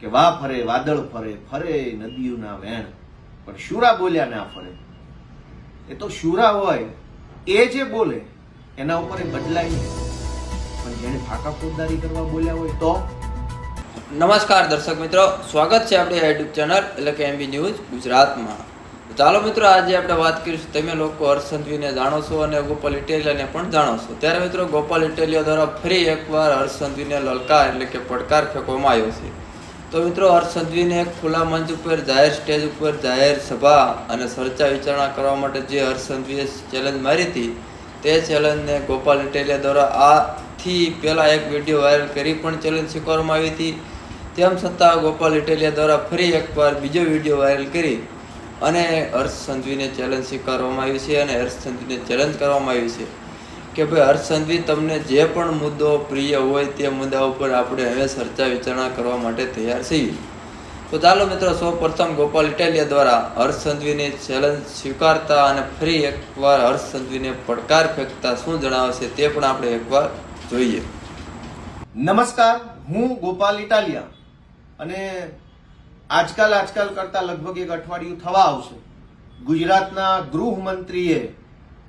કે વા ફરે, વાદળ ફરે ફરે નદીઓના વેણ. પણ શુરા બોલ્યા ના ફરે. એ તો શુરા હોય, એ જે બોલે, એના ઉપર એ બદલાય નહીં. પણ જેને ફાકા ફોજદારી કરવા બોલ્યા હોય તો? નમસ્કાર દર્શક મિત્રો, સ્વાગત છે આપણી યુટ્યુબ ચેનલ એટલે કે એમબી ન્યૂઝ ગુજરાતમાં. ચાલો મિત્રો, આજે આપણે વાત કરીશું તમે લોકો હર્ષ સંઘવીને જાણો છો અને ગોપાલ ઇટેલિયાને પણ જાણો છો. ત્યારે મિત્રો, ગોપાલ ઇટેલિયા દ્વારા ફરી એકવાર હર્ષ સંઘવીને લલકાર એટલે કે પડકાર ફેંકવામાં આવ્યો છે. તો મિત્રો હર્ષ ખુલ્લા મંચ ઉપર જાહેર સ્ટેજ ઉપર જાહેર સભા અને ચર્ચા વિચારણા કરવા માટે જે હર્ષ ચેલેન્જ મારી હતી, તે ચેલેન્જને ગોપાલ ઇટેલિયા દ્વારા આથી પહેલાં એક વીડિયો વાયરલ કરી પણ ચેલેન્જ સ્વીકારવામાં આવી હતી. તેમ છતાં ગોપાલ ઇટેલિયા દ્વારા ફરી એકવાર બીજો વીડિયો વાયરલ કરી અને હર્ષ સંઘવીને ચેલેન્જ સ્વીકારવામાં આવી છે અને હર્ષ સંઘવીને ચેલેન્જ કરવામાં આવી છે. કે ભાઈ હર્ષ તમને જે પણ મુદ્દો પ્રિય હોય તે મુદ્દા ઉપર આપણે હવે ચર્ચા વિચારણા કરવા માટે તૈયાર છીએ. તો ચાલો મિત્રો સૌ પ્રથમ ગોપાલ ઇટાલિયા દ્વારા હર્ષ સંઘવીની ચેલેન્જ સ્વીકારતા અને ફરી એકવાર હર્ષ સંઘવીને પડકાર ફેંકતા શું જણાવશે તે પણ આપણે એકવાર જોઈએ. નમસ્કાર, હું ગોપાલ ઇટાલિયા અને આજકાલ આજકાલ કરતા લગભગ એક અઠવાડિયું થવા આવશે. ગુજરાતના ગૃહમંત્રીએ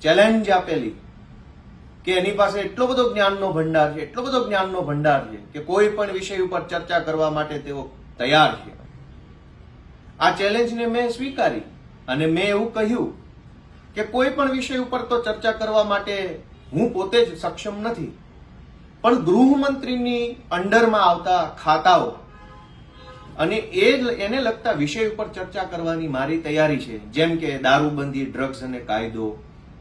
ચેલેન્જ આપેલી કે એની પાસે એટલો બધો જ્ઞાનનો ભંડાર છે, એટલો બધો જ્ઞાનનો ભંડાર છે કે કોઈ પણ વિષય ઉપર ચર્ચા કરવા માટે તેઓ તૈયાર છે. આ ચેલેન્જને મેં સ્વીકારી અને મેં એવું કહ્યું કે કોઈ પણ વિષય ઉપર તો ચર્ચા કરવા માટે હું પોતે જ સક્ષમ નથી, પણ ગૃહમંત્રીની અંડરમાં આવતા ખાતાઓ અને એ જ એને લગતા વિષય ઉપર ચર્ચા કરવાની મારી તૈયારી છે, જેમ કે દારૂબંધી, ડ્રગ્સ અને કાયદો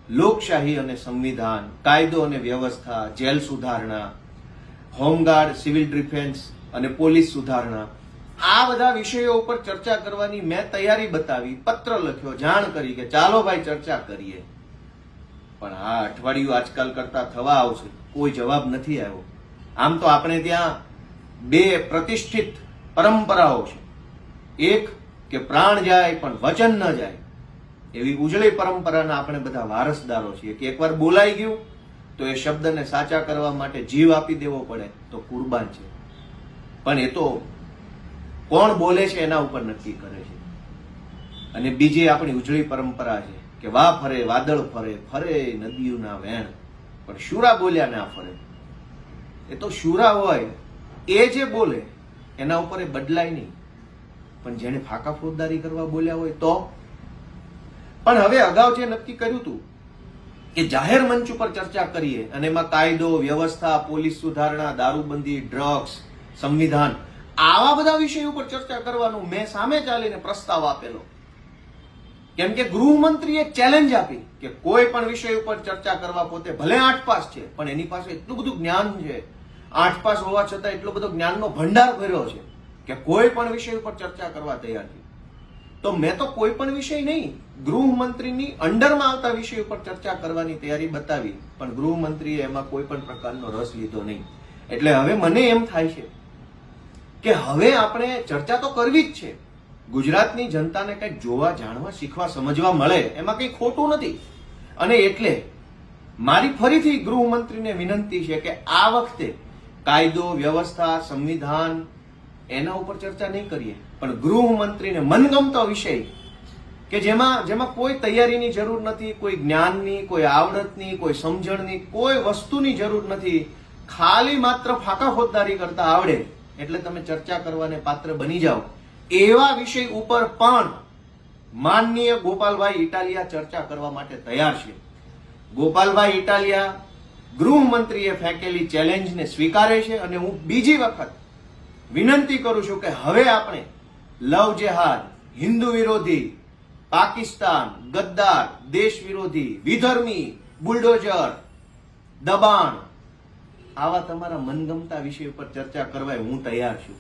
લોકશાહી અને સંવિધાન, કાયદો અને વ્યવસ્થા, જેલ સુધારણા, હોમગાર્ડ, સિવિલ ડિફેન્સ અને પોલીસ સુધારણા. આ બધા વિષયો ઉપર ચર્ચા કરવાની મેં તૈયારી બતાવી, પત્ર લખ્યો, જાણ કરી કે ચાલો ભાઈ ચર્ચા કરીએ. પણ આ અઠવાડિયું આજકાલ કરતા થવા આવશે, કોઈ જવાબ નથી આવ્યો. આમ તો આપણે ત્યાં બે પ્રતિષ્ઠિત પરંપરાઓ છે. એક કે પ્રાણ જાય પણ વચન ન જાય. એવી ઉજળી પરંપરાના આપણે બધા વારસદારો છીએ કે એકવાર બોલાઈ ગયું તો એ શબ્દને સાચા કરવા માટે જીવ આપી દેવો પડે તો કુરબાન છે. પણ એ તો કોણ બોલે છે એના ઉપર નક્કી કરે છે. અને બીજી આપણી ઉજળી પરંપરા છે કે વા ફરે, વાદળ ફરે ફરે નદીઓના વેણ. પણ શુરા બોલ્યા ના ફરે. એ તો શુરા હોય, એ જે બોલે, એના ઉપર એ બદલાય નહીં. પણ જેને ફાકા ફોજદારી કરવા બોલ્યા હોય તો પણ હવે અગાઉ જે નક્કી કર્યું હતું કે જાહેર મંચ ઉપર ચર્ચા કરીએ અને એમાં કાયદો, વ્યવસ્થા, પોલીસ સુધારણા, દારૂબંધી, ડ્રગ્સ, સંવિધાન, આવા બધા વિષયો ઉપર ચર્ચા કરવાનું મેં સામે ચાલીને પ્રસ્તાવ આપેલો. કેમ કે ગૃહમંત્રીએ ચેલેન્જ આપી કે કોઈ પણ વિષય ઉપર ચર્ચા કરવા પોતે ભલે આઠ પાસ છે, પણ એની પાસે એટલું બધું જ્ઞાન છે. આઠ પાસ હોવા છતાં એટલો બધો જ્ઞાનનો ભંડાર ભર્યો છે કે કોઈ પણ વિષય ઉપર ચર્ચા કરવા તૈયાર છે. તો મેં તો કોઈ પણ વિષય નહીં, ગૃહમંત્રીની અંડરમાં આવતા વિષય ઉપર ચર્ચા કરવાની તૈયારી બતાવી, પણ ગૃહમંત્રીએ એમાં કોઈ પણ પ્રકારનો રસ લીધો નહીં. એટલે હવે મને એમ થાય છે કે હવે આપણે ચર્ચા તો કરવી જ છે. ગુજરાતની જનતાને કંઈક જોવા, જાણવા, શીખવા, સમજવા મળે, એમાં કંઈ ખોટું નથી. અને એટલે મારી ફરીથી ગૃહમંત્રીને વિનંતી છે કે આ વખતે કાયદો, વ્યવસ્થા, સંવિધાન એના ઉપર ચર્ચા નહીં કરીએ. પણ ગૃહમંત્રીને મનગમતો વિષય કે જેમાં જેમાં કોઈ તૈયારીની જરૂર નથી, કોઈ જ્ઞાનની, કોઈ આવડતની, કોઈ સમજણની, કોઈ વસ્તુની જરૂર નથી. ખાલી માત્ર ફાકા ફોજદારી કરતા આવડે. એટલે તમે ચર્ચા કરવાને પાત્ર બની જાઓ. એવા વિષય ઉપર પણ માનનીય ગોપાલભાઈ ઇટાલિયા ચર્ચા કરવા માટે તૈયાર છે. ગોપાલભાઈ ઇટાલિયા ગૃહમંત્રીએ ફેંકેલી ચેલેન્જને સ્વીકારે છે અને હું બીજી વખત વિનંતી કરું છું કે હવે આપણે લવ જેહાદ, હિન્દુ વિરોધી, પાકિસ્તાન, ગદ્દાર, દેશ વિરોધી, વિધર્મી, બુલડોઝર, દબાણ. આવા તમારા મનગમતા વિષય ઉપર ચર્ચા કરવા હું તૈયાર છું.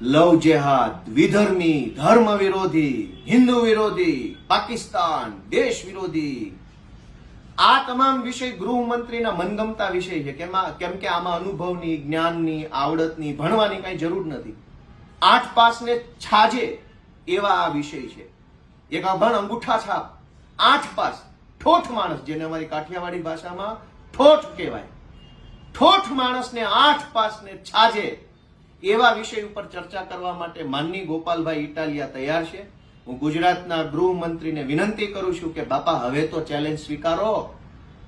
લવ જેહાદ, વિધર્મી, ધર્મ વિરોધી, હિન્દુ વિરોધી, પાકિસ્તાન, દેશ વિરોધી. આ તમામ વિષય ગૃહમંત્રીના મનગમતા વિષય છે. કેમ કે આમાં અનુભવની, જ્ઞાનની, આવડતની, ભણવાની કઈ જરૂર નથી. આઠ પાસને છાજે એવા આ વિષય છે. એક અભણ અંગૂઠા છાપ, આઠ પાસ, ઠોઠ માણસ, જેને અમારી કાઠિયાવાડી ભાષામાં ઠોઠ કહેવાય. ઠોઠ માણસને આઠ પાસને છાજે એવા વિષય ઉપર ચર્ચા કરવા માટે માનની ગોપાલભાઈ ઇટાલિયા તૈયાર છે. હું ગુજરાતના ગૃહમંત્રીને વિનંતી કરું છું કે, બાપા, હવે તો ચેલેન્જ સ્વીકારો.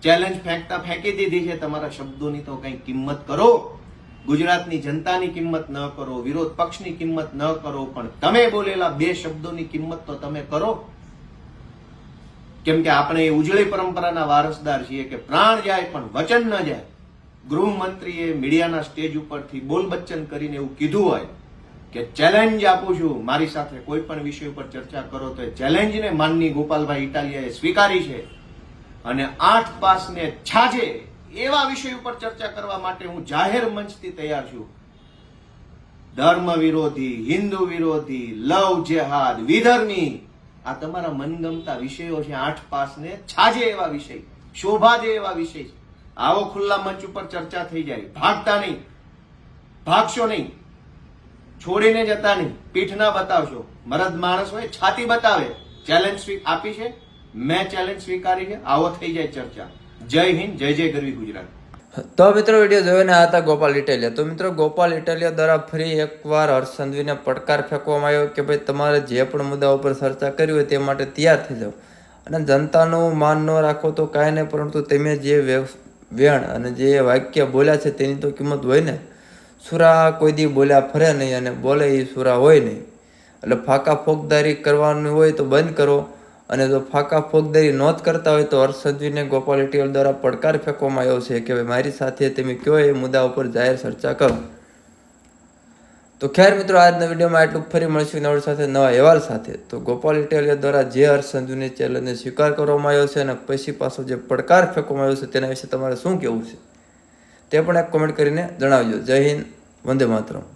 ચેલેન્જ ફેંકતા ફેંકી દીધી છે. તમારા શબ્દોની તો કંઈ કિંમત કરો. ગુજરાતની જનતાની કિંમત ન કરો, વિરોધ પક્ષની કિંમત ન કરો, પણ તમે બોલેલા બે શબ્દોની કિંમત તો તમે કરો. કેમ કે આપણે ઉજળી પરંપરાના વારસદાર છીએ કે પ્રાણ જાય પણ વચન ન જાય. ગૃહમંત્રીએ મીડિયાના સ્ટેજ ઉપરથી બોલ બચ્ચન કરીને એવું કીધું હોય કે ચેલેન્જ આપું છું. મારી સાથે કોઈ પણ વિષય ઉપર ચર્ચા કરો તો એ ચેલેન્જને માનની ગોપાલભાઈ ઇટાલિયાએ સ્વીકારી છે. અને આઠ પાસને છાજે એવા વિષય ઉપર ચર્ચા કરવા માટે હું જાહેર મંચથી તૈયાર છું. ધર્મ વિરોધી, હિન્દુ વિરોધી, લવ જેહાદ, વિધર્મી, આ તમારા મનગમતા વિષયો છે, આઠ પાસને છાજે એવા વિષય શોભા દે એવા વિષય આવો ખુલ્લા મંચ ઉપર ચર્ચા થઈ જાય. ભાગતા નહીં. ભાગશો નહીં. છોડીને જતા નહીં. પીઠ ના બતાવશો. મરદ માણસ હોય, છાતી બતાવે. ચેલેન્જ આપી છે? મેં ચેલેન્જ સ્વીકારી છે? આવો થઈ જાય ચર્ચા. જય હિન્દ, જય જય ગરવી ગુજરાત. તો મિત્રો વીડિયો જોઈને હતા ગોપાલ ઇટાલિયા. તો મિત્રો ગોપાલ ઇટાલિયા દ્વારા ફરી એકવાર હર્ષ સંઘવીને પડકાર ફેંકવામાં આવ્યો કે ભાઈ તમારે જે પણ મુદ્દા ઉપર ચર્ચા કરી હોય તે માટે તૈયાર થઈ જાઓ. અને જનતાનું માન ન રાખો તો કાંઈ નહીં, પરંતુ તમે જે વેણ અને જે વાક્ય બોલ્યા છે તેની તો કિંમત હોય ને. સુરા કોઈ દી બોલ્યા ફરે નહીં અને બોલે એ સુરા હોય નહીં. એટલે ફાકા ફોકદારી કરવાનું હોય તો બંધ કરો. અને જો ફાકા ફોકદારી નોંધ કરતા હોય તો હર્ષ સંઘવીને ગોપાલ ઇટીવલ દ્વારા પડકાર ફેંકવામાં આવ્યો છે કે ભાઈ, મારી સાથે તમે કયો એ મુદ્દા ઉપર જાહેર ચર્ચા કરો. તો ખેર મિત્રો, આજના વિડીયોમાં આટલું ફરી મળશું નવડ સાથે, નવા અહેવાલ સાથે. તો ગોપાલ ઇટેલિયા દ્વારા જે હર્ષ સંધુની ચેલેન્જને સ્વીકાર કરવામાં આવ્યો છે અને પછી પાછો જે પડકાર ફેંકવામાં આવ્યો છે તેના વિશે તમારે શું કહેવું છે તે પણ એક કોમેન્ટ કરીને જણાવજો. જય હિન્દ, વંદે માતરમ.